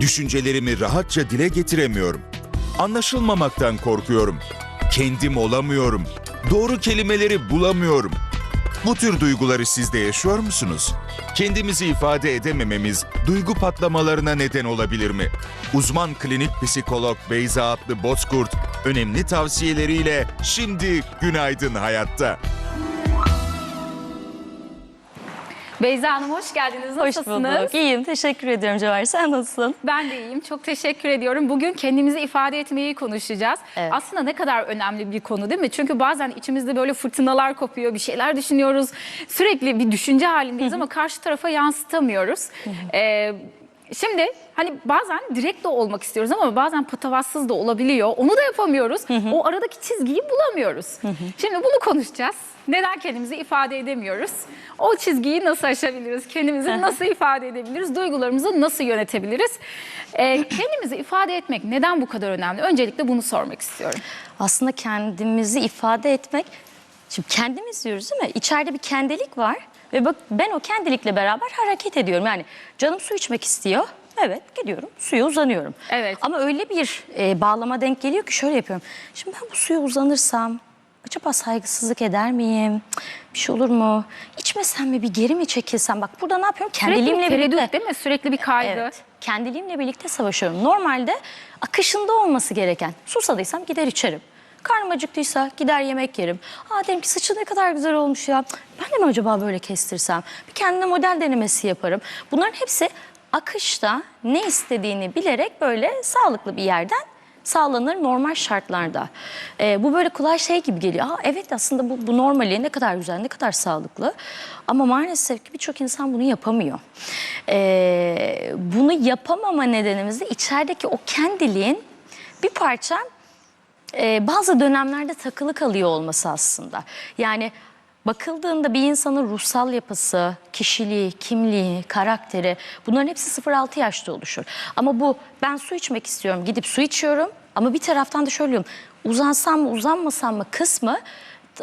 Düşüncelerimi rahatça dile getiremiyorum. Anlaşılmamaktan korkuyorum. Kendim olamıyorum. Doğru kelimeleri bulamıyorum. Bu tür duyguları siz de yaşıyor musunuz? Kendimizi ifade edemememiz duygu patlamalarına neden olabilir mi? Uzman klinik psikolog Beyza Atlı Bozkurt önemli tavsiyeleriyle şimdi Günaydın Hayatta. Beyza Hanım hoş geldiniz. Hoş Nasılsınız? bulduk. İyiyim. Teşekkür ediyorum Cevher. Sen nasılsın? Ben de iyiyim. Çok teşekkür ediyorum. Bugün kendimizi ifade etmeyi konuşacağız. Evet. Aslında ne kadar önemli bir konu değil mi? Çünkü bazen içimizde böyle fırtınalar kopuyor, bir şeyler düşünüyoruz. Sürekli bir düşünce halindeyiz ama karşı tarafa yansıtamıyoruz. Ee, şimdi hani bazen direkt de olmak istiyoruz ama bazen patavatsız da olabiliyor. Onu da yapamıyoruz. O aradaki çizgiyi bulamıyoruz. Şimdi bunu konuşacağız. Neden kendimizi ifade edemiyoruz? O çizgiyi nasıl aşabiliriz? Kendimizi nasıl ifade edebiliriz? Duygularımızı nasıl yönetebiliriz? Ee, kendimizi ifade etmek neden bu kadar önemli? Öncelikle bunu sormak istiyorum. Aslında kendimizi ifade etmek, şimdi kendimiz diyoruz değil mi? İçeride bir kendilik var ve bak ben o kendilikle beraber hareket ediyorum. Yani canım su içmek istiyor. Evet gidiyorum suya uzanıyorum. Evet. Ama öyle bir e, bağlama denk geliyor ki şöyle yapıyorum. Şimdi ben bu suya uzanırsam acaba saygısızlık eder miyim? Bir şey olur mu? İçmesem mi bir geri mi çekilsem? Bak burada ne yapıyorum? Sürekli bir Kendiliğimle tereddüt birlikte. değil mi? Sürekli bir kaygı. Evet. Kendiliğimle birlikte savaşıyorum. Normalde akışında olması gereken. Susadıysam gider içerim. Karnım acıktıysa gider yemek yerim. Aa derim ki saçı ne kadar güzel olmuş ya. Ben de mi acaba böyle kestirsem? Bir kendime model denemesi yaparım. Bunların hepsi akışta ne istediğini bilerek böyle sağlıklı bir yerden sağlanır normal şartlarda. Ee, bu böyle kolay şey gibi geliyor. Aa, evet aslında bu, bu normali ne kadar güzel, ne kadar sağlıklı. Ama maalesef ki birçok insan bunu yapamıyor. Ee, bunu yapamama nedenimiz de içerideki o kendiliğin bir parça e, bazı dönemlerde takılı kalıyor olması aslında. Yani bakıldığında bir insanın ruhsal yapısı, kişiliği, kimliği, karakteri bunların hepsi 0-6 yaşta oluşur. Ama bu ben su içmek istiyorum gidip su içiyorum ama bir taraftan da şöyle diyorum uzansam mı uzanmasam mı kısmı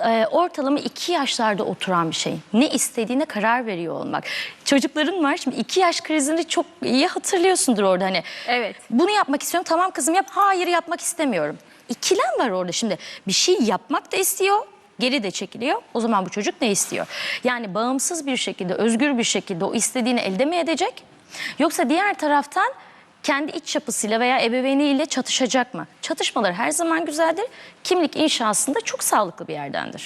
e, ortalama iki yaşlarda oturan bir şey. Ne istediğine karar veriyor olmak. Çocukların var şimdi iki yaş krizini çok iyi hatırlıyorsundur orada hani. Evet. Bunu yapmak istiyorum tamam kızım yap. Hayır yapmak istemiyorum. İkilem var orada şimdi. Bir şey yapmak da istiyor. Geri de çekiliyor. O zaman bu çocuk ne istiyor? Yani bağımsız bir şekilde, özgür bir şekilde o istediğini elde mi edecek? Yoksa diğer taraftan kendi iç yapısıyla veya ebeveyniyle çatışacak mı? Çatışmalar her zaman güzeldir. Kimlik inşasında çok sağlıklı bir yerdendir.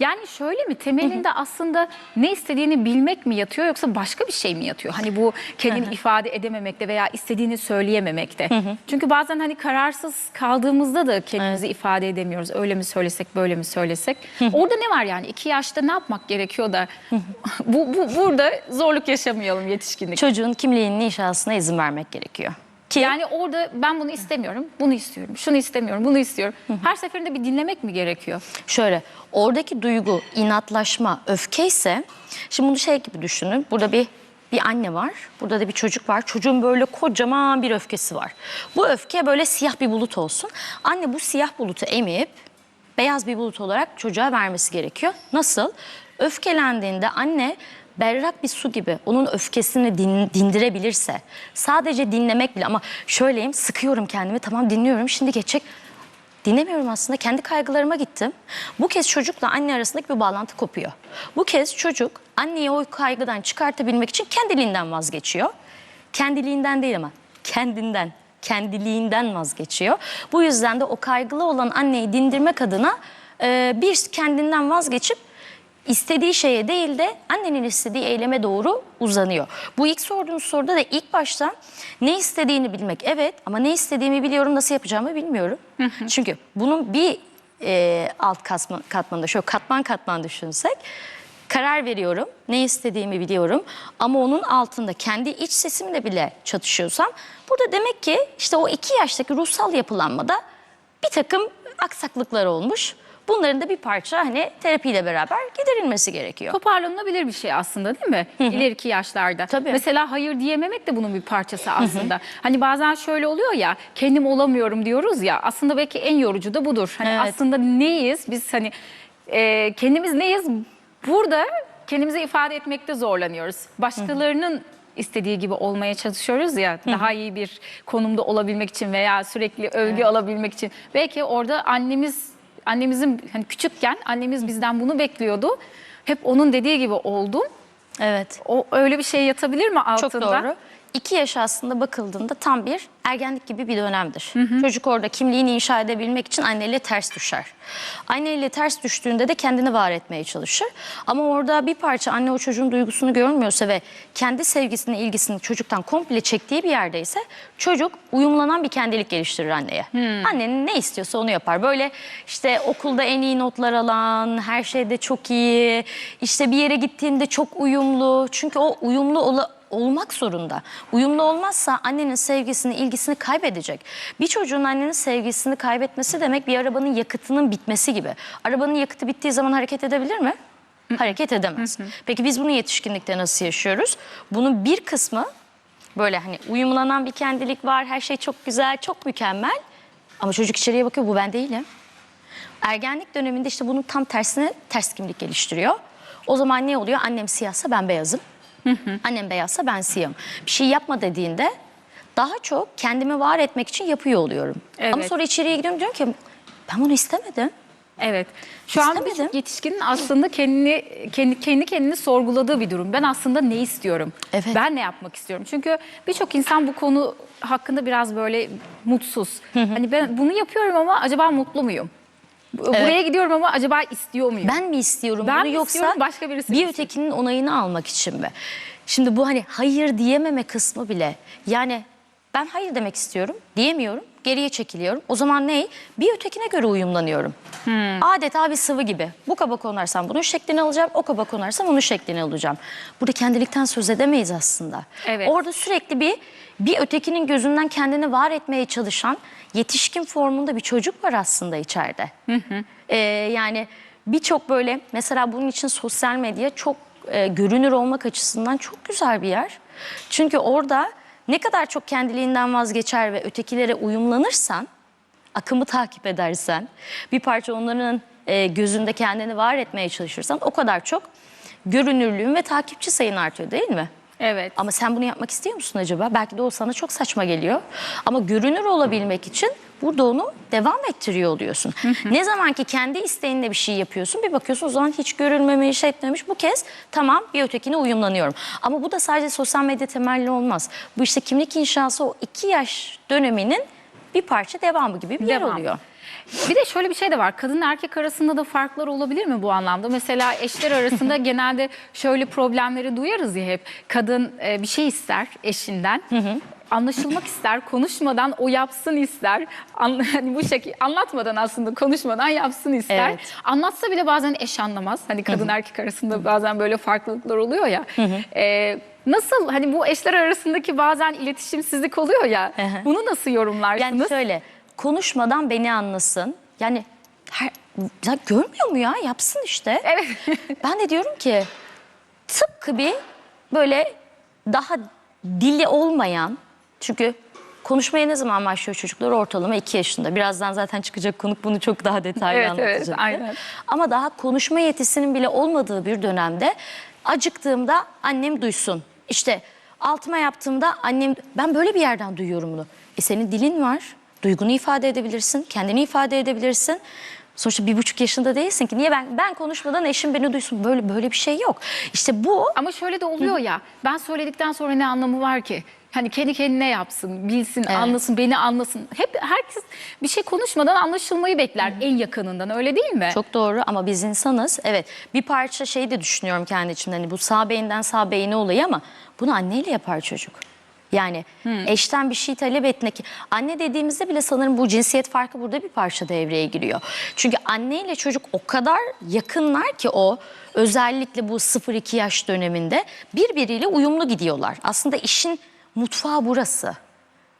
Yani şöyle mi temelinde aslında ne istediğini bilmek mi yatıyor yoksa başka bir şey mi yatıyor? Hani bu kendini ifade edememekte veya istediğini söyleyememekte. Çünkü bazen hani kararsız kaldığımızda da kendimizi ifade edemiyoruz. Öyle mi söylesek böyle mi söylesek? Orada ne var yani iki yaşta ne yapmak gerekiyor da bu, bu burada zorluk yaşamayalım yetişkinlik. Çocuğun kimliğinin inşasına izin vermek gerekiyor. Ki Yani orada ben bunu istemiyorum, bunu istiyorum, şunu istemiyorum, bunu istiyorum. Her seferinde bir dinlemek mi gerekiyor? Şöyle oradaki duygu inatlaşma öfke ise şimdi bunu şey gibi düşünün burada bir bir anne var burada da bir çocuk var. Çocuğun böyle kocaman bir öfkesi var. Bu öfke böyle siyah bir bulut olsun. Anne bu siyah bulutu emip beyaz bir bulut olarak çocuğa vermesi gerekiyor. Nasıl? Öfkelendiğinde anne berrak bir su gibi onun öfkesini din- dindirebilirse sadece dinlemek bile ama şöyleyim sıkıyorum kendimi tamam dinliyorum şimdi geçecek Dinlemiyorum aslında. Kendi kaygılarıma gittim. Bu kez çocukla anne arasındaki bir bağlantı kopuyor. Bu kez çocuk anneyi o kaygıdan çıkartabilmek için kendiliğinden vazgeçiyor. Kendiliğinden değil ama kendinden, kendiliğinden vazgeçiyor. Bu yüzden de o kaygılı olan anneyi dindirmek adına bir kendinden vazgeçip istediği şeye değil de annenin istediği eyleme doğru uzanıyor. Bu ilk sorduğunuz soruda da ilk başta ne istediğini bilmek evet ama ne istediğimi biliyorum nasıl yapacağımı bilmiyorum. Çünkü bunun bir e, alt katman, katmanında şöyle katman katman düşünsek karar veriyorum ne istediğimi biliyorum ama onun altında kendi iç sesimle bile çatışıyorsam burada demek ki işte o iki yaştaki ruhsal yapılanmada bir takım aksaklıklar olmuş. Bunların da bir parça hani terapiyle beraber giderilmesi gerekiyor. Toparlanabilir bir şey aslında değil mi? İleriki yaşlarda. Tabii. Mesela hayır diyememek de bunun bir parçası aslında. Hani bazen şöyle oluyor ya kendim olamıyorum diyoruz ya aslında belki en yorucu da budur. Hani Evet. aslında neyiz biz hani e, kendimiz neyiz burada kendimizi ifade etmekte zorlanıyoruz. Başkalarının istediği gibi olmaya çalışıyoruz ya daha iyi bir konumda olabilmek için veya sürekli övgü alabilmek için. Belki orada annemiz annemizin hani küçükken annemiz bizden bunu bekliyordu. Hep onun dediği gibi oldum. Evet. O öyle bir şey yatabilir mi altında? Çok doğru. İki yaş aslında bakıldığında tam bir ergenlik gibi bir dönemdir. Çocuk orada kimliğini inşa edebilmek için anneyle ters düşer. Anneyle ters düştüğünde de kendini var etmeye çalışır. Ama orada bir parça anne o çocuğun duygusunu görmüyorsa ve kendi sevgisini, ilgisini çocuktan komple çektiği bir yerdeyse çocuk uyumlanan bir kendilik geliştirir anneye. Annenin ne istiyorsa onu yapar. Böyle işte okulda en iyi notlar alan, her şeyde çok iyi, işte bir yere gittiğinde çok uyumlu. Çünkü o uyumlu ola, olmak zorunda. Uyumlu olmazsa annenin sevgisini, ilgisini kaybedecek. Bir çocuğun annenin sevgisini kaybetmesi demek bir arabanın yakıtının bitmesi gibi. Arabanın yakıtı bittiği zaman hareket edebilir mi? Hareket edemez. Peki biz bunu yetişkinlikte nasıl yaşıyoruz? Bunun bir kısmı böyle hani uyumlanan bir kendilik var. Her şey çok güzel, çok mükemmel. Ama çocuk içeriye bakıyor bu ben değilim. Ergenlik döneminde işte bunun tam tersine ters kimlik geliştiriyor. O zaman ne oluyor? Annem siyahsa ben beyazım. Annem beyazsa ben siyahım. Bir şey yapma dediğinde daha çok kendimi var etmek için yapıyor oluyorum. Evet. Ama sonra içeriye gidiyorum diyorum ki ben bunu istemedim. Evet. Şu an birçok yetişkinin aslında kendini kendi kendi kendini sorguladığı bir durum. Ben aslında ne istiyorum? Evet. Ben ne yapmak istiyorum? Çünkü birçok insan bu konu hakkında biraz böyle mutsuz. Hani ben bunu yapıyorum ama acaba mutlu muyum? Bu- Buraya gidiyorum ama acaba istiyor muyum? Ben mi istiyorum Ben bunu mi yoksa istiyorum, başka birisi mi bir istiyor? ötekinin onayını almak için mi? Şimdi bu hani hayır diyememe kısmı bile yani ben hayır demek istiyorum diyemiyorum geriye çekiliyorum. O zaman ne? Bir ötekine göre uyumlanıyorum. Hmm. Adeta bir sıvı gibi. Bu kaba konarsam bunun şeklini alacağım, o kaba konarsam onun şeklini alacağım. Burada kendilikten söz edemeyiz aslında. Evet. Orada sürekli bir bir ötekinin gözünden kendini var etmeye çalışan yetişkin formunda bir çocuk var aslında içeride. Ee, yani birçok böyle mesela bunun için sosyal medya çok e, görünür olmak açısından çok güzel bir yer. Çünkü orada ne kadar çok kendiliğinden vazgeçer ve ötekilere uyumlanırsan, akımı takip edersen, bir parça onların e, gözünde kendini var etmeye çalışırsan o kadar çok görünürlüğün ve takipçi sayın artıyor değil mi? Evet. Ama sen bunu yapmak istiyor musun acaba? Belki de o sana çok saçma geliyor. Ama görünür olabilmek için burada onu devam ettiriyor oluyorsun. ne zaman ki kendi isteğinle bir şey yapıyorsun bir bakıyorsun o zaman hiç görülmemiş etmemiş. Bu kez tamam bir ötekine uyumlanıyorum. Ama bu da sadece sosyal medya temelli olmaz. Bu işte kimlik inşası o iki yaş döneminin bir parça devamı gibi bir yer Devam. oluyor. Bir de şöyle bir şey de var. Kadın erkek arasında da farklar olabilir mi bu anlamda? Mesela eşler arasında genelde şöyle problemleri duyarız ya hep. Kadın e, bir şey ister eşinden. Anlaşılmak ister, konuşmadan o yapsın ister. An, hani bu şekilde anlatmadan aslında konuşmadan yapsın ister. Evet. Anlatsa bile bazen eş anlamaz. Hani kadın erkek arasında bazen böyle farklılıklar oluyor ya. E, nasıl hani bu eşler arasındaki bazen iletişimsizlik oluyor ya. hı. Bunu nasıl yorumlarsınız? Yani şöyle konuşmadan beni anlasın. Yani her, ya görmüyor mu ya yapsın işte. Evet. Ben de diyorum ki tıpkı bir böyle daha dili olmayan çünkü konuşmaya ne zaman başlıyor çocuklar ortalama 2 yaşında. Birazdan zaten çıkacak konuk bunu çok daha detaylı Evet, evet, anlatacak. aynen. Ama daha konuşma yetisinin bile olmadığı bir dönemde acıktığımda annem duysun. İşte altıma yaptığımda annem ben böyle bir yerden duyuyorum bunu. E senin dilin var. Duygunu ifade edebilirsin, kendini ifade edebilirsin. Sonuçta bir buçuk yaşında değilsin ki. Niye ben ben konuşmadan eşim beni duysun? Böyle böyle bir şey yok. İşte bu Ama şöyle de oluyor ya. Ben söyledikten sonra ne anlamı var ki? Hani kendi kendine yapsın, bilsin, anlasın, beni anlasın. Hep herkes bir şey konuşmadan anlaşılmayı bekler en yakınından. Öyle değil mi? Çok doğru ama biz insanız. Evet bir parça şey de düşünüyorum kendi içimde. Hani bu sağ beyinden sağ beyni olayı ama bunu anneyle yapar çocuk. Yani eşten bir şey talep etmek. Anne dediğimizde bile sanırım bu cinsiyet farkı burada bir parça devreye giriyor. Çünkü anneyle çocuk o kadar yakınlar ki o özellikle bu 0-2 yaş döneminde birbiriyle uyumlu gidiyorlar. Aslında işin mutfağı burası.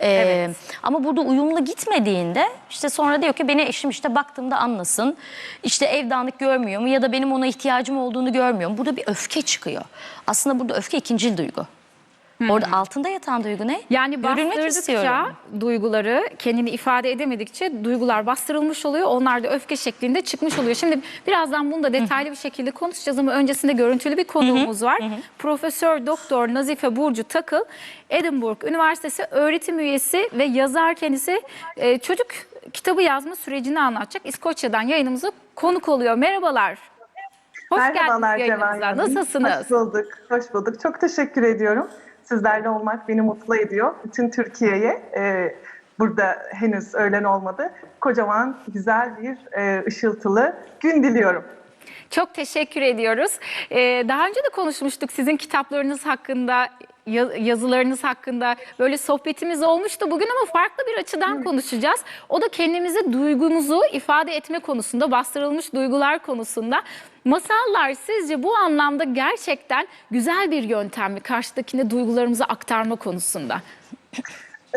Ee, Evet. Ama burada uyumlu gitmediğinde işte sonra diyor ki beni eşim işte baktığımda anlasın. İşte ev dağınık görmüyor mu ya da benim ona ihtiyacım olduğunu görmüyor mu? Burada bir öfke çıkıyor. Aslında burada öfke ikincil duygu. Orada altında yatan duygu ne? Yani bastırdıkça istiyorum. duyguları kendini ifade edemedikçe duygular bastırılmış oluyor. Onlar da öfke şeklinde çıkmış oluyor. Şimdi birazdan bunu da detaylı bir şekilde konuşacağız ama öncesinde görüntülü bir konuğumuz var. Profesör Doktor Nazife Burcu Takıl, Edinburgh Üniversitesi öğretim üyesi ve yazar kendisi e, çocuk kitabı yazma sürecini anlatacak. İskoçya'dan yayınımıza konuk oluyor. Merhabalar. Hoş Merhabalar geldiniz Cemal yayınımıza. Nasılsınız? Hoş bulduk, hoş bulduk. Çok teşekkür ediyorum. Sizlerle olmak beni mutlu ediyor. Bütün Türkiye'ye e, burada henüz öğlen olmadı. Kocaman, güzel bir e, ışıltılı gün diliyorum. Çok teşekkür ediyoruz. Ee, daha önce de konuşmuştuk sizin kitaplarınız hakkında, ya- yazılarınız hakkında böyle sohbetimiz olmuştu bugün ama farklı bir açıdan konuşacağız. O da kendimizi duygumuzu ifade etme konusunda, bastırılmış duygular konusunda. Masallar sizce bu anlamda gerçekten güzel bir yöntem mi? Karşıdakine duygularımızı aktarma konusunda.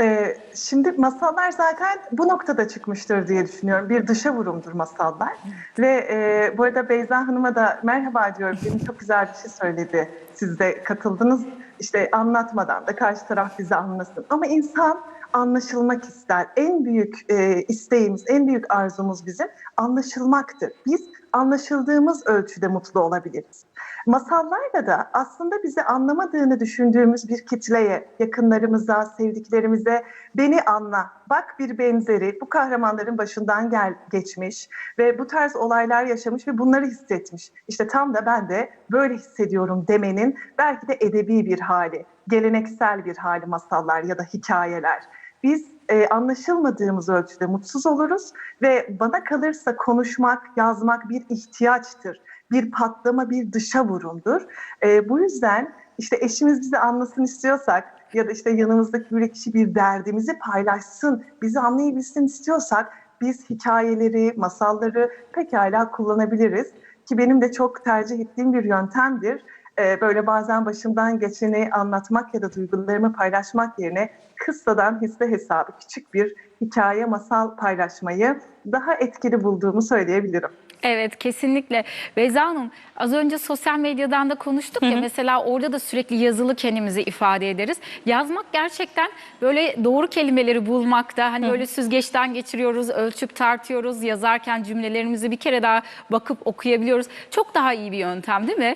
E, şimdi masallar zaten bu noktada çıkmıştır diye düşünüyorum. Bir dışa vurumdur masallar. Ve e, bu arada Beyza Hanım'a da merhaba diyorum. Benim çok güzel bir şey söyledi. Siz de katıldınız. İşte anlatmadan da karşı taraf bizi anlasın. Ama insan anlaşılmak ister. En büyük e, isteğimiz, en büyük arzumuz bizim anlaşılmaktır. Biz anlaşıldığımız ölçüde mutlu olabiliriz. Masallarla da aslında bizi anlamadığını düşündüğümüz bir kitleye, yakınlarımıza, sevdiklerimize beni anla, bak bir benzeri bu kahramanların başından gel geçmiş ve bu tarz olaylar yaşamış ve bunları hissetmiş. İşte tam da ben de böyle hissediyorum demenin belki de edebi bir hali, geleneksel bir hali masallar ya da hikayeler. Biz e, anlaşılmadığımız ölçüde mutsuz oluruz ve bana kalırsa konuşmak, yazmak bir ihtiyaçtır. Bir patlama, bir dışa vurumdur. E, bu yüzden işte eşimiz bizi anlasın istiyorsak ya da işte yanımızdaki bir kişi bir derdimizi paylaşsın, bizi anlayabilsin istiyorsak biz hikayeleri, masalları pekala kullanabiliriz. Ki benim de çok tercih ettiğim bir yöntemdir. Ee, böyle bazen başımdan geçeni anlatmak ya da duygularımı paylaşmak yerine kıssadan hisse hesabı küçük bir hikaye, masal paylaşmayı daha etkili bulduğumu söyleyebilirim. Evet kesinlikle. Beyza Hanım az önce sosyal medyadan da konuştuk ya mesela orada da sürekli yazılı kendimizi ifade ederiz. Yazmak gerçekten böyle doğru kelimeleri bulmakta hani böyle süzgeçten geçiriyoruz, ölçüp tartıyoruz. Yazarken cümlelerimizi bir kere daha bakıp okuyabiliyoruz. Çok daha iyi bir yöntem değil mi?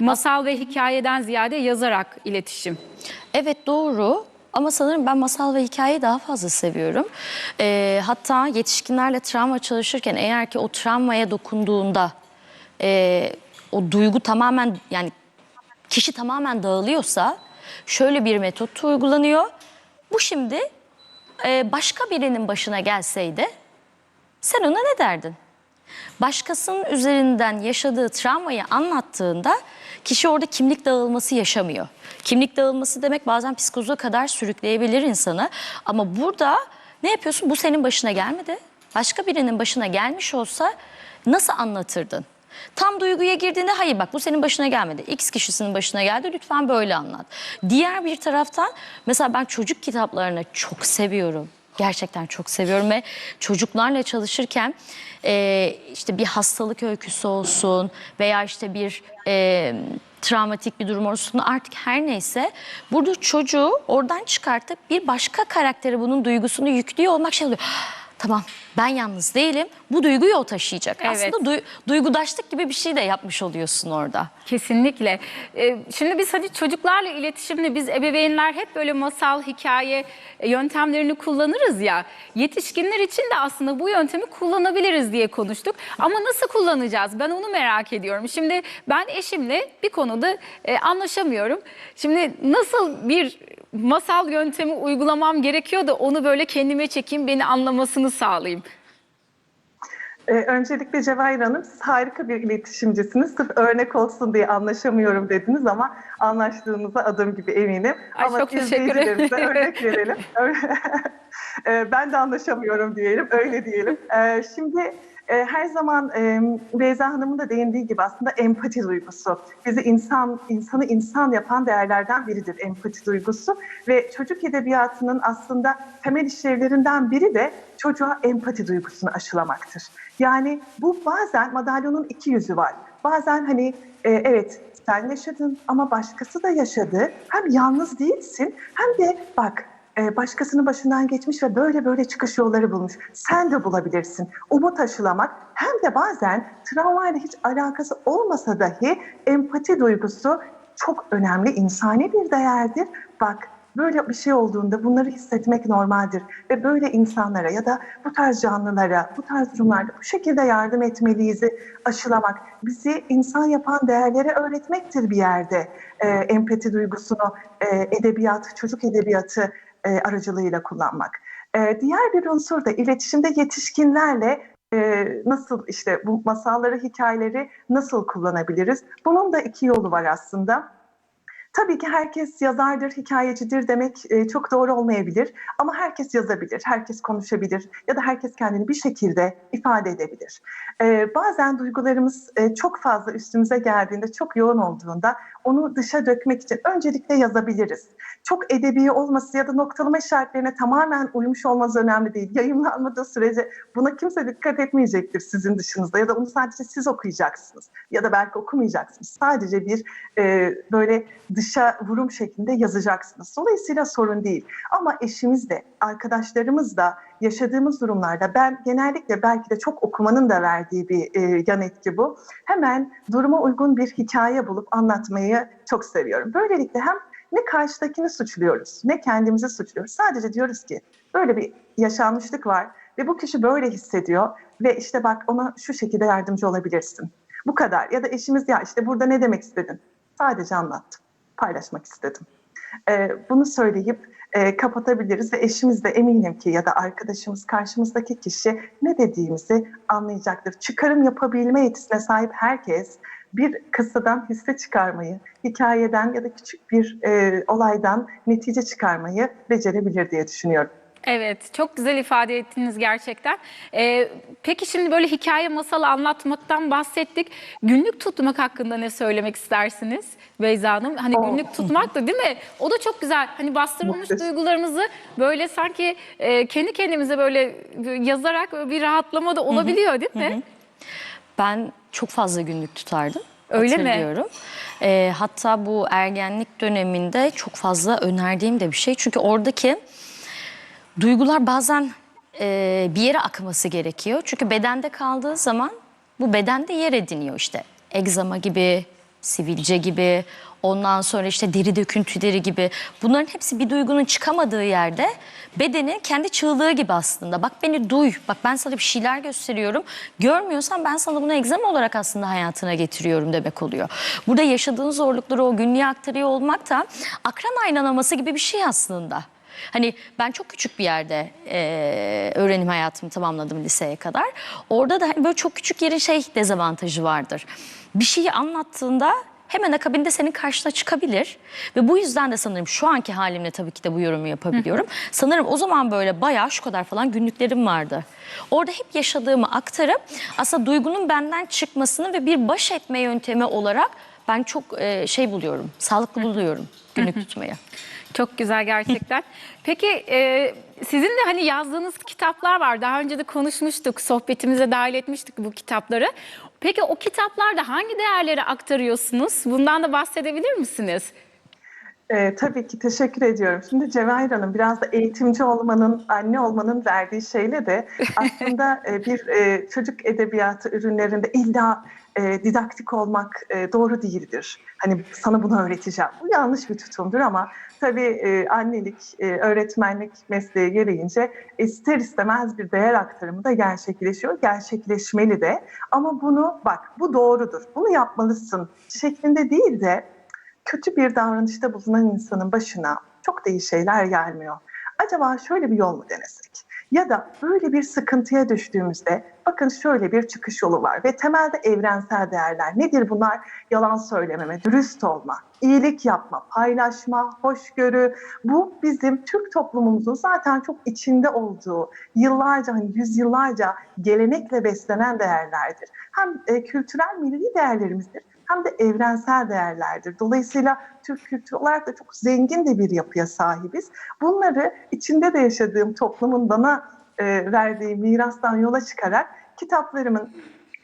Masal ve hikayeden ziyade yazarak iletişim. Evet doğru. Ama sanırım ben masal ve hikayeyi daha fazla seviyorum. Ee, hatta yetişkinlerle travma çalışırken eğer ki o travmaya dokunduğunda e, o duygu tamamen yani kişi tamamen dağılıyorsa şöyle bir metot uygulanıyor. Bu şimdi e, başka birinin başına gelseydi sen ona ne derdin? Başkasının üzerinden yaşadığı travmayı anlattığında kişi orada kimlik dağılması yaşamıyor. Kimlik dağılması demek bazen psikoza kadar sürükleyebilir insanı. Ama burada ne yapıyorsun? Bu senin başına gelmedi. Başka birinin başına gelmiş olsa nasıl anlatırdın? Tam duyguya girdiğinde hayır bak bu senin başına gelmedi. X kişisinin başına geldi lütfen böyle anlat. Diğer bir taraftan mesela ben çocuk kitaplarını çok seviyorum. Gerçekten çok seviyorum ve çocuklarla çalışırken e, işte bir hastalık öyküsü olsun veya işte bir e, travmatik bir durum olsun artık her neyse burada çocuğu oradan çıkartıp bir başka karaktere bunun duygusunu yüklüyor olmak şey oluyor. Tamam ben yalnız değilim bu duyguyu o taşıyacak. Evet. Aslında duy- duygudaşlık gibi bir şey de yapmış oluyorsun orada. Kesinlikle. Ee, şimdi biz hani çocuklarla iletişimde biz ebeveynler hep böyle masal, hikaye e, yöntemlerini kullanırız ya. Yetişkinler için de aslında bu yöntemi kullanabiliriz diye konuştuk. Ama nasıl kullanacağız? Ben onu merak ediyorum. Şimdi ben eşimle bir konuda e, anlaşamıyorum. Şimdi nasıl bir masal yöntemi uygulamam gerekiyor da onu böyle kendime çekeyim, beni anlamasını sağlayayım. Ee, öncelikle Cevahir Hanım siz harika bir iletişimcisiniz. Sırf örnek olsun diye anlaşamıyorum dediniz ama anlaştığınıza adım gibi eminim. Ay, ama çok teşekkür ederim. örnek verelim. Ee, ben de anlaşamıyorum diyelim, öyle diyelim. Ee, şimdi e, her zaman e, Beyza Hanım'ın da değindiği gibi aslında empati duygusu. Bizi insan, insanı insan yapan değerlerden biridir empati duygusu. Ve çocuk edebiyatının aslında temel işlevlerinden biri de çocuğa empati duygusunu aşılamaktır. Yani bu bazen madalyonun iki yüzü var. bazen hani e, evet sen yaşadın ama başkası da yaşadı. Hem yalnız değilsin hem de bak başkasının başından geçmiş ve böyle böyle çıkış yolları bulmuş. Sen de bulabilirsin. Umut aşılamak hem de bazen travmayla hiç alakası olmasa dahi empati duygusu çok önemli insani bir değerdir. Bak böyle bir şey olduğunda bunları hissetmek normaldir ve böyle insanlara ya da bu tarz canlılara, bu tarz durumlarda bu şekilde yardım etmeliyiz, aşılamak, bizi insan yapan değerleri öğretmektir bir yerde. Ee, empati duygusunu, e, edebiyat, çocuk edebiyatı e, aracılığıyla kullanmak. E, diğer bir unsur da iletişimde yetişkinlerle e, nasıl işte bu masalları, hikayeleri nasıl kullanabiliriz? Bunun da iki yolu var aslında. Tabii ki herkes yazardır, hikayecidir demek e, çok doğru olmayabilir. Ama herkes yazabilir, herkes konuşabilir ya da herkes kendini bir şekilde ifade edebilir. E, bazen duygularımız e, çok fazla üstümüze geldiğinde, çok yoğun olduğunda onu dışa dökmek için öncelikle yazabiliriz. Çok edebi olması ya da noktalama işaretlerine tamamen uymuş olması önemli değil. Yayınlanmadığı sürece buna kimse dikkat etmeyecektir sizin dışınızda ya da onu sadece siz okuyacaksınız ya da belki okumayacaksınız. Sadece bir böyle dışa vurum şeklinde yazacaksınız. Dolayısıyla sorun değil. Ama eşimiz de, arkadaşlarımız da yaşadığımız durumlarda ben genellikle belki de çok okumanın da verdiği bir e, yan etki bu. Hemen duruma uygun bir hikaye bulup anlatmayı çok seviyorum. Böylelikle hem ne karşıdakini suçluyoruz, ne kendimizi suçluyoruz. Sadece diyoruz ki böyle bir yaşanmışlık var ve bu kişi böyle hissediyor ve işte bak ona şu şekilde yardımcı olabilirsin. Bu kadar. Ya da eşimiz ya işte burada ne demek istedin? Sadece anlattım. Paylaşmak istedim. Ee, bunu söyleyip e, kapatabiliriz ve eşimiz de eminim ki ya da arkadaşımız karşımızdaki kişi ne dediğimizi anlayacaktır. Çıkarım yapabilme yetisine sahip herkes bir kıssadan hisse çıkarmayı, hikayeden ya da küçük bir e, olaydan netice çıkarmayı becerebilir diye düşünüyorum. Evet, çok güzel ifade ettiniz gerçekten. Ee, peki şimdi böyle hikaye masalı anlatmaktan bahsettik. Günlük tutmak hakkında ne söylemek istersiniz Beyza Hanım? Hani Oh. günlük tutmak da değil mi? O da çok güzel. Hani bastırılmış duygularımızı böyle sanki e, kendi kendimize böyle yazarak bir rahatlama da olabiliyor değil mi? Ben çok fazla günlük tutardım. Öyle mi? Ee, hatta bu ergenlik döneminde çok fazla önerdiğim de bir şey. Çünkü oradaki duygular bazen e, bir yere akması gerekiyor. Çünkü bedende kaldığı zaman bu bedende yer ediniyor işte. Egzama gibi, sivilce gibi, ondan sonra işte deri döküntüleri gibi. Bunların hepsi bir duygunun çıkamadığı yerde bedenin kendi çığlığı gibi aslında. Bak beni duy, bak ben sana bir şeyler gösteriyorum. Görmüyorsan ben sana bunu egzama olarak aslında hayatına getiriyorum demek oluyor. Burada yaşadığın zorlukları o günlüğe aktarıyor olmak da akran aynalaması gibi bir şey aslında. Hani ben çok küçük bir yerde e, öğrenim hayatımı tamamladım liseye kadar. Orada da böyle çok küçük yerin şey dezavantajı vardır. Bir şeyi anlattığında hemen akabinde senin karşına çıkabilir. Ve bu yüzden de sanırım şu anki halimle tabii ki de bu yorumu yapabiliyorum. sanırım o zaman böyle bayağı şu kadar falan günlüklerim vardı. Orada hep yaşadığımı aktarıp aslında duygunun benden çıkmasını ve bir baş etme yöntemi olarak ben çok e, şey buluyorum, sağlıklı buluyorum günlük tutmayı. Çok güzel gerçekten. Peki e, sizin de hani yazdığınız kitaplar var. Daha önce de konuşmuştuk, sohbetimize dahil etmiştik bu kitapları. Peki o kitaplarda hangi değerleri aktarıyorsunuz? Bundan da bahsedebilir misiniz? Ee, tabii ki teşekkür ediyorum. Şimdi Cevahir Hanım biraz da eğitimci olmanın, anne olmanın verdiği şeyle de aslında e, bir e, çocuk edebiyatı ürünlerinde illa e, didaktik olmak e, doğru değildir. Hani sana bunu öğreteceğim. Bu yanlış bir tutumdur ama tabii e, annelik, e, öğretmenlik mesleği gereğince ister istemez bir değer aktarımı da gerçekleşiyor. Gerçekleşmeli de. Ama bunu bak bu doğrudur. Bunu yapmalısın şeklinde değil de kötü bir davranışta bulunan insanın başına çok da iyi şeyler gelmiyor. Acaba şöyle bir yol mu denesek? Ya da böyle bir sıkıntıya düştüğümüzde bakın şöyle bir çıkış yolu var ve temelde evrensel değerler. Nedir bunlar? Yalan söylememe, dürüst olma, iyilik yapma, paylaşma, hoşgörü. Bu bizim Türk toplumumuzun zaten çok içinde olduğu, yıllarca hani yüzyıllarca gelenekle beslenen değerlerdir. Hem e, kültürel milli değerlerimizdir hem de evrensel değerlerdir. Dolayısıyla Türk kültürü olarak da çok zengin de bir yapıya sahibiz. Bunları içinde de yaşadığım toplumun bana e, verdiği mirastan yola çıkarak kitaplarımın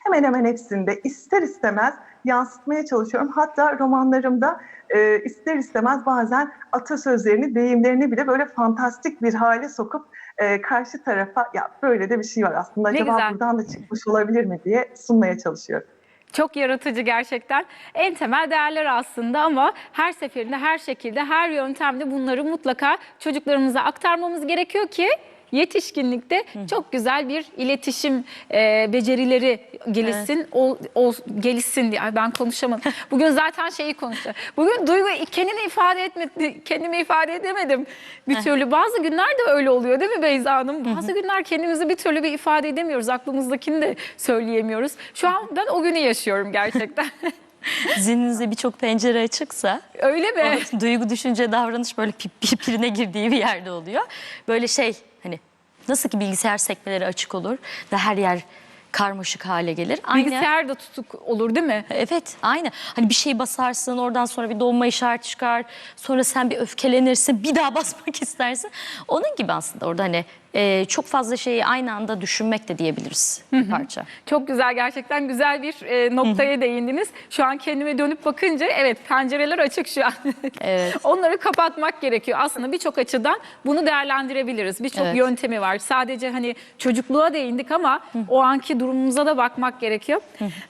hemen hemen hepsinde ister istemez yansıtmaya çalışıyorum. Hatta romanlarımda e, ister istemez bazen atasözlerini, deyimlerini bile böyle fantastik bir hale sokup e, karşı tarafa ya böyle de bir şey var aslında Ne acaba güzel. buradan da çıkmış olabilir mi diye sunmaya çalışıyorum. Çok yaratıcı gerçekten. En temel değerler aslında ama her seferinde, her şekilde, her yöntemde bunları mutlaka çocuklarımıza aktarmamız gerekiyor ki yetişkinlikte çok güzel bir iletişim e, becerileri gelişsin, o, o gelişsin diye. Ay ben konuşamadım. Bugün zaten şeyi konuştu. Bugün duygu kendini ifade etmedi, kendimi ifade edemedim bir türlü. Bazı günler de öyle oluyor değil mi Beyza Hanım? Bazı günler kendimizi bir türlü bir ifade edemiyoruz. Aklımızdakini de söyleyemiyoruz. Şu an ben o günü yaşıyorum gerçekten. Zihninizde birçok pencere açıksa öyle mi? duygu, düşünce, davranış böyle pi- birbirine girdiği bir yerde oluyor. Böyle şey hani nasıl ki bilgisayar sekmeleri açık olur ve her yer karmaşık hale gelir. Aynı Bilgisayar da tutuk olur değil mi? Evet aynı. Hani bir şey basarsın oradan sonra bir donma işareti çıkar. Sonra sen bir öfkelenirsin bir daha basmak istersin. Onun gibi aslında orada hani e, çok fazla şeyi aynı anda düşünmek de diyebiliriz bir parça. Çok güzel gerçekten güzel bir e, noktaya değindiniz. Şu an kendime dönüp bakınca evet pencereler açık şu an. Evet. Onları kapatmak gerekiyor. Aslında birçok açıdan bunu değerlendirebiliriz. Birçok Evet. yöntemi var. Sadece hani çocukluğa değindik ama o anki durumumuza da bakmak gerekiyor.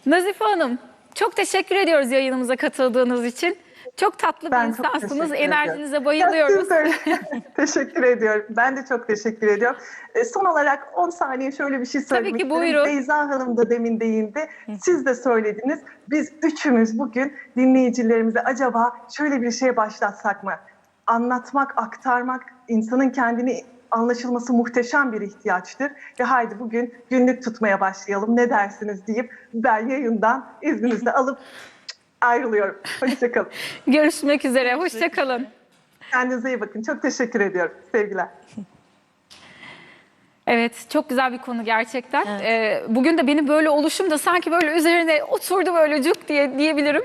Nazife Hanım çok teşekkür ediyoruz yayınımıza katıldığınız için. Çok tatlı bir Ben çok insansınız. ediyorum. Enerjinize Ya bayılıyoruz. teşekkür ediyorum. Ben de çok teşekkür ediyorum. E, son olarak 10 saniye şöyle bir şey söylemek ki, isterim. buyurun. Beyza Hanım da demin değindi. Siz de söylediniz. Biz üçümüz bugün dinleyicilerimize acaba şöyle bir şeye başlatsak mı? Anlatmak, aktarmak, insanın kendini anlaşılması muhteşem bir ihtiyaçtır. Ve haydi bugün günlük tutmaya başlayalım ne dersiniz deyip ben yayından izninizle alıp ayrılıyorum. Hoşçakalın. Görüşmek üzere. Hoşçakalın. Kendinize iyi bakın. Çok teşekkür ediyorum. Sevgiler. Evet çok güzel bir konu gerçekten. Ee, bugün de benim böyle oluşum da sanki böyle üzerine oturdu böyle cuk diye diyebilirim.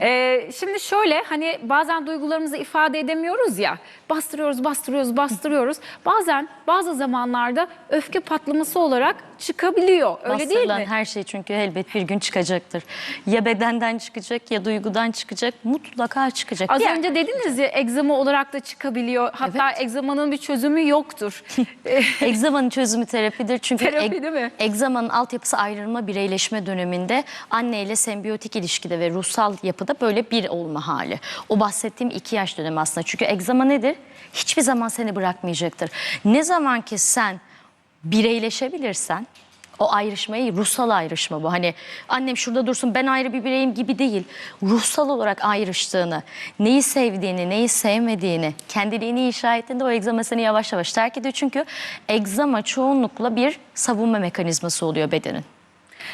Ee, şimdi şöyle hani bazen duygularımızı ifade edemiyoruz ya. Bastırıyoruz, bastırıyoruz, bastırıyoruz. Bazen bazı zamanlarda öfke patlaması olarak çıkabiliyor. Öyle değil mi? her şey çünkü elbet bir gün çıkacaktır. Ya bedenden çıkacak ya duygudan çıkacak mutlaka çıkacak. Az Bir- önce dediniz ya egzama olarak da çıkabiliyor. Hatta egzamanın bir çözümü yoktur. Egzamanın çözümü terapidir. Çünkü Terapi değil mi? egzamanın altyapısı ayrılma, bireyleşme döneminde anne ile sembiyotik ilişkide ve ruhsal yapıda böyle bir olma hali. O bahsettiğim iki yaş dönemi aslında. Çünkü egzama nedir? Hiçbir zaman seni bırakmayacaktır. Ne zaman ki sen bireyleşebilirsen o ayrışmayı ruhsal ayrışma bu. Hani annem şurada dursun ben ayrı bir bireyim gibi değil. Ruhsal olarak ayrıştığını, neyi sevdiğini, neyi sevmediğini, kendiliğini inşa ettiğinde o egzama seni yavaş yavaş terk ediyor. Çünkü egzama çoğunlukla bir savunma mekanizması oluyor bedenin.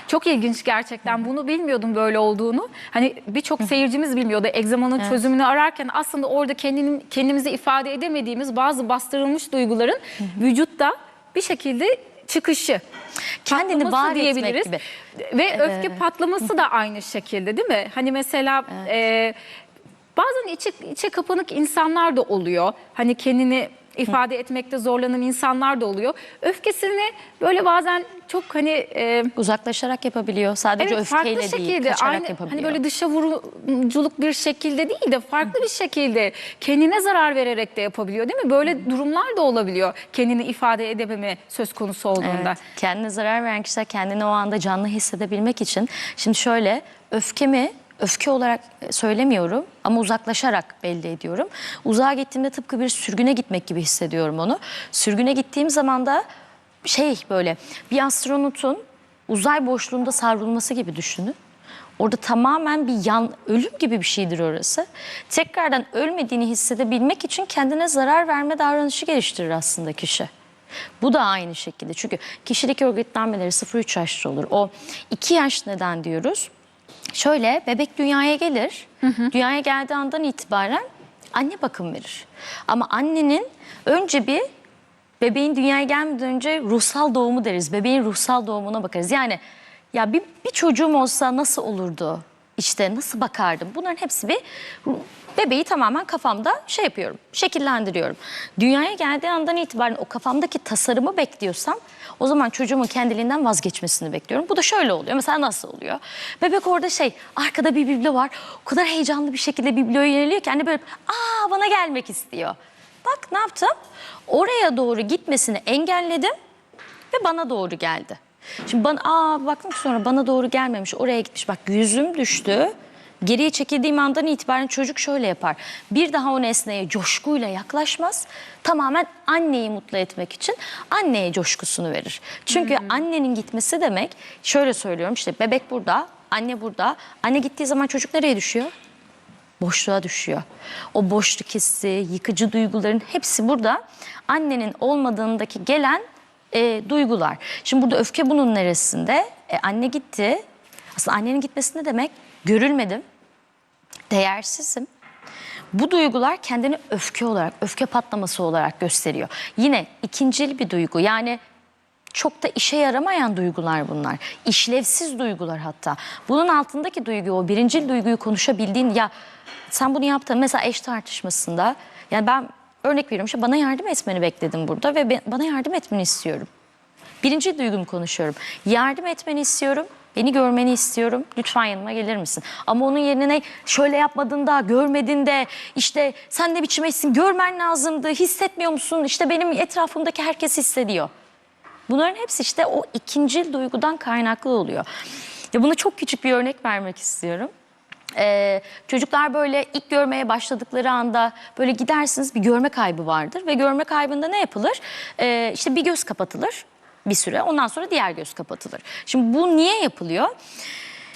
Çok ilginç gerçekten. Bunu bilmiyordum böyle olduğunu. Hani birçok seyircimiz bilmiyordu. Egzamanın çözümünü ararken aslında orada kendini, kendimizi ifade edemediğimiz bazı bastırılmış duyguların vücutta bir şekilde çıkışı. Kendini patlaması var etmek gibi. Ve öfke patlaması da aynı şekilde değil mi? Hani mesela e, bazen içe, içe kapanık insanlar da oluyor. Hani kendini ifade etmekte zorlanan insanlar da oluyor. Öfkesini böyle bazen çok hani e, Uzaklaşarak yapabiliyor. Sadece Evet farklı öfkeyle değil, şekilde kaçarak aynı yapabiliyor. hani böyle dışa vuruculuk bir şekilde değil de farklı bir şekilde kendine zarar vererek de yapabiliyor değil mi? Böyle durumlar da olabiliyor kendini ifade edememe söz konusu olduğunda. Evet. Kendine zarar veren kişiler kendini o anda canlı hissedebilmek için. Şimdi şöyle öfkemi öfke olarak e, söylemiyorum ama uzaklaşarak belli ediyorum. Uzağa gittiğimde tıpkı bir sürgüne gitmek gibi hissediyorum onu. Sürgüne gittiğim zaman da şey böyle bir astronotun uzay boşluğunda savrulması gibi düşünün. Orada tamamen bir yan ölüm gibi bir şeydir orası. Tekrardan ölmediğini hissedebilmek için kendine zarar verme davranışı geliştirir aslında kişi. Bu da aynı şekilde. Çünkü kişilik örgütlenmeleri 0-3 yaşta olur. O 2 yaş neden diyoruz? Şöyle bebek dünyaya gelir. Dünyaya geldiği andan itibaren anne bakım verir. Ama annenin önce bir bebeğin dünyaya gelmeden önce ruhsal doğumu deriz. Bebeğin ruhsal doğumuna bakarız. Yani ya bir, bir çocuğum olsa nasıl olurdu? İşte nasıl bakardım? Bunların hepsi bir bebeği tamamen kafamda şey yapıyorum, şekillendiriyorum. Dünyaya geldiği andan itibaren o kafamdaki tasarımı bekliyorsam o zaman çocuğumun kendiliğinden vazgeçmesini bekliyorum. Bu da şöyle oluyor. Mesela nasıl oluyor? Bebek orada şey, arkada bir biblo var. O kadar heyecanlı bir şekilde bibloya yöneliyor ki anne böyle aa bana gelmek istiyor. Bak ne yaptım? Oraya doğru gitmesini engelledim ve bana doğru geldi. Şimdi bana aa baktım sonra bana doğru gelmemiş oraya gitmiş. Bak yüzüm düştü. Geriye çekildiğim andan itibaren çocuk şöyle yapar. Bir daha o nesneye coşkuyla yaklaşmaz. Tamamen anneyi mutlu etmek için anneye coşkusunu verir. Çünkü annenin gitmesi demek şöyle söylüyorum işte bebek burada, anne burada. Anne gittiği zaman çocuk nereye düşüyor? boşluğa düşüyor. O boşluk hissi, yıkıcı duyguların hepsi burada. Annenin olmadığındaki gelen e, duygular. Şimdi burada öfke bunun neresinde? E, anne gitti. Aslında annenin gitmesi ne demek? Görülmedim, değersizim. Bu duygular kendini öfke olarak, öfke patlaması olarak gösteriyor. Yine ikincil bir duygu. Yani çok da işe yaramayan duygular bunlar. İşlevsiz duygular hatta. Bunun altındaki duygu, o birincil duyguyu konuşabildiğin ya sen bunu yaptın mesela eş tartışmasında. Yani ben örnek veriyorum işte bana yardım etmeni bekledim burada ve ben- bana yardım etmeni istiyorum. Birinci duygumu konuşuyorum. Yardım etmeni istiyorum. Beni görmeni istiyorum. Lütfen yanıma gelir misin? Ama onun yerine şöyle yapmadın da, görmedin de, işte sen ne biçim etsin, görmen lazımdı, hissetmiyor musun? İşte benim etrafımdaki herkes hissediyor. Bunların hepsi işte o ikinci duygudan kaynaklı oluyor. Ya buna çok küçük bir örnek vermek istiyorum. Ee, çocuklar böyle ilk görmeye başladıkları anda böyle gidersiniz bir görme kaybı vardır ve görme kaybında ne yapılır? Ee, işte bir göz kapatılır bir süre ondan sonra diğer göz kapatılır. Şimdi bu niye yapılıyor?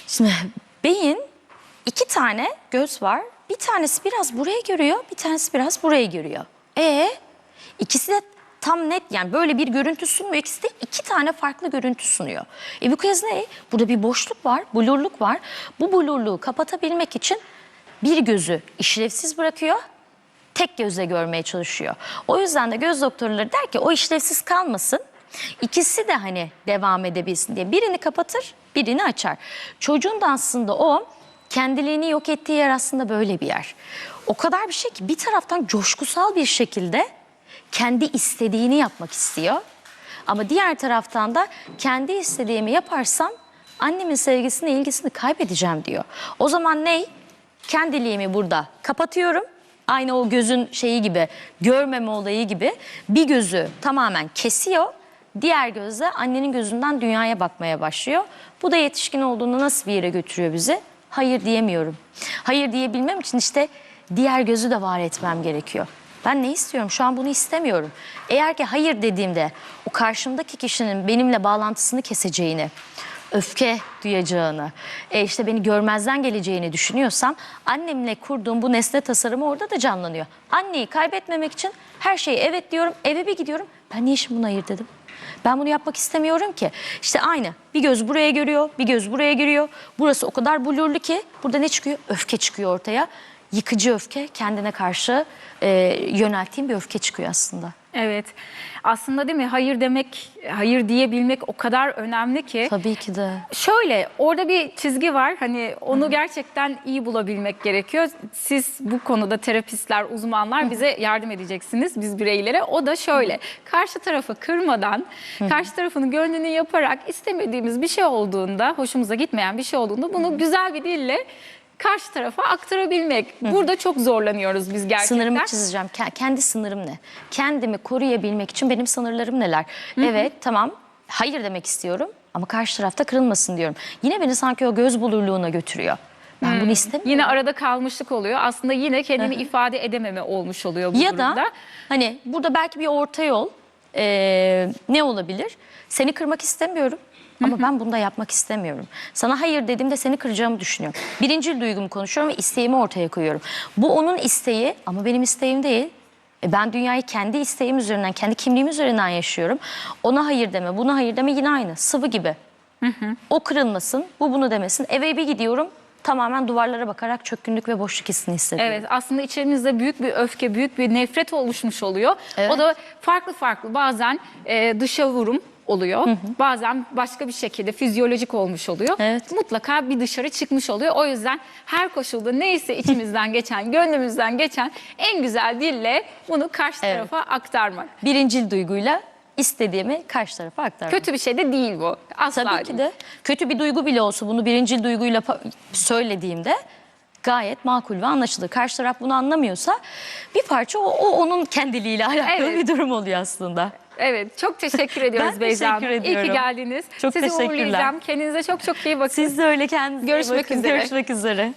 Şimdi beyin iki tane göz var. Bir tanesi biraz buraya görüyor, bir tanesi biraz buraya görüyor. E ikisi de tam net yani böyle bir görüntü sunmuyor. İkisi de iki tane farklı görüntü sunuyor. E bu kez ne? Burada bir boşluk var, blurluk var. Bu blurluğu kapatabilmek için bir gözü işlevsiz bırakıyor, tek gözle görmeye çalışıyor. O yüzden de göz doktorları der ki o işlevsiz kalmasın. İkisi de hani devam edebilsin diye. Birini kapatır, birini açar. Çocuğun da aslında o kendiliğini yok ettiği yer aslında böyle bir yer. O kadar bir şey ki bir taraftan coşkusal bir şekilde kendi istediğini yapmak istiyor. Ama diğer taraftan da kendi istediğimi yaparsam annemin sevgisini, ilgisini kaybedeceğim diyor. O zaman ne? Kendiliğimi burada kapatıyorum. Aynı o gözün şeyi gibi, görmeme olayı gibi bir gözü tamamen kesiyor. Diğer gözle annenin gözünden dünyaya bakmaya başlıyor. Bu da yetişkin olduğunda nasıl bir yere götürüyor bizi? Hayır diyemiyorum. Hayır diyebilmem için işte diğer gözü de var etmem gerekiyor. Ben ne istiyorum? Şu an bunu istemiyorum. Eğer ki hayır dediğimde o karşımdaki kişinin benimle bağlantısını keseceğini, öfke duyacağını, e işte beni görmezden geleceğini düşünüyorsam annemle kurduğum bu nesne tasarımı orada da canlanıyor. Anneyi kaybetmemek için her şeyi evet diyorum, eve bir gidiyorum. Ben niye şimdi buna hayır dedim? Ben bunu yapmak istemiyorum ki. İşte aynı. Bir göz buraya görüyor, bir göz buraya giriyor. Burası o kadar blurlu ki burada ne çıkıyor? Öfke çıkıyor ortaya. Yıkıcı öfke, kendine karşı e, yönelttiğim bir öfke çıkıyor aslında. Evet. Aslında değil mi? Hayır demek, hayır diyebilmek o kadar önemli ki. Tabii ki de. Şöyle orada bir çizgi var. Hani onu gerçekten iyi bulabilmek gerekiyor. Siz bu konuda terapistler, uzmanlar bize yardım edeceksiniz biz bireylere. O da şöyle. Karşı tarafı kırmadan, karşı tarafın gönlünü yaparak istemediğimiz bir şey olduğunda, hoşumuza gitmeyen bir şey olduğunda bunu güzel bir dille karşı tarafa aktarabilmek. Burada çok zorlanıyoruz biz gerçekten. Sınırımı çizeceğim. Ke- Kendi sınırım ne? Kendimi koruyabilmek için benim sınırlarım neler? Evet tamam hayır demek istiyorum ama karşı tarafta kırılmasın diyorum. Yine beni sanki o göz bulurluğuna götürüyor. Ben bunu istemiyorum. Yine arada kalmışlık oluyor. Aslında yine kendimi ifade edememe olmuş oluyor bu ya durumda. da hani burada belki bir orta yol ee, ne olabilir? Seni kırmak istemiyorum. Ama ben bunu da yapmak istemiyorum. Sana hayır dediğimde seni kıracağımı düşünüyorum. Birinci duygumu konuşuyorum ve isteğimi ortaya koyuyorum. Bu onun isteği ama benim isteğim değil. E ben dünyayı kendi isteğim üzerinden, kendi kimliğim üzerinden yaşıyorum. Ona hayır deme, buna hayır deme yine aynı. Sıvı gibi. O kırılmasın, bu bunu demesin. Eve bir gidiyorum, tamamen duvarlara bakarak çökkünlük ve boşluk hissini hissediyorum. Evet aslında içerimizde büyük bir öfke, büyük bir nefret oluşmuş oluyor. Evet. O da farklı farklı bazen e, dışa vurum oluyor. Bazen başka bir şekilde fizyolojik olmuş oluyor. Evet. Mutlaka bir dışarı çıkmış oluyor. O yüzden her koşulda neyse içimizden geçen, gönlümüzden geçen en güzel dille bunu karşı Evet. tarafa aktarmak. Birincil duyguyla istediğimi karşı tarafa aktarmak. Kötü bir şey de değil bu. Asla Tabii ki de kötü bir duygu bile olsa bunu birincil duyguyla söylediğimde gayet makul ve anlaşılır. Karşı taraf bunu anlamıyorsa bir parça o, o onun kendiliğiyle alakalı Evet. bir durum oluyor aslında. Evet çok teşekkür ediyoruz Ben Beyza Hanım. teşekkür İyi ki ediyorum. geldiniz. Çok Sizi teşekkürler. uğurlayacağım. Kendinize çok çok iyi bakın. Siz de öyle kendinize Görüşmek bakın. üzere. Görüşmek üzere.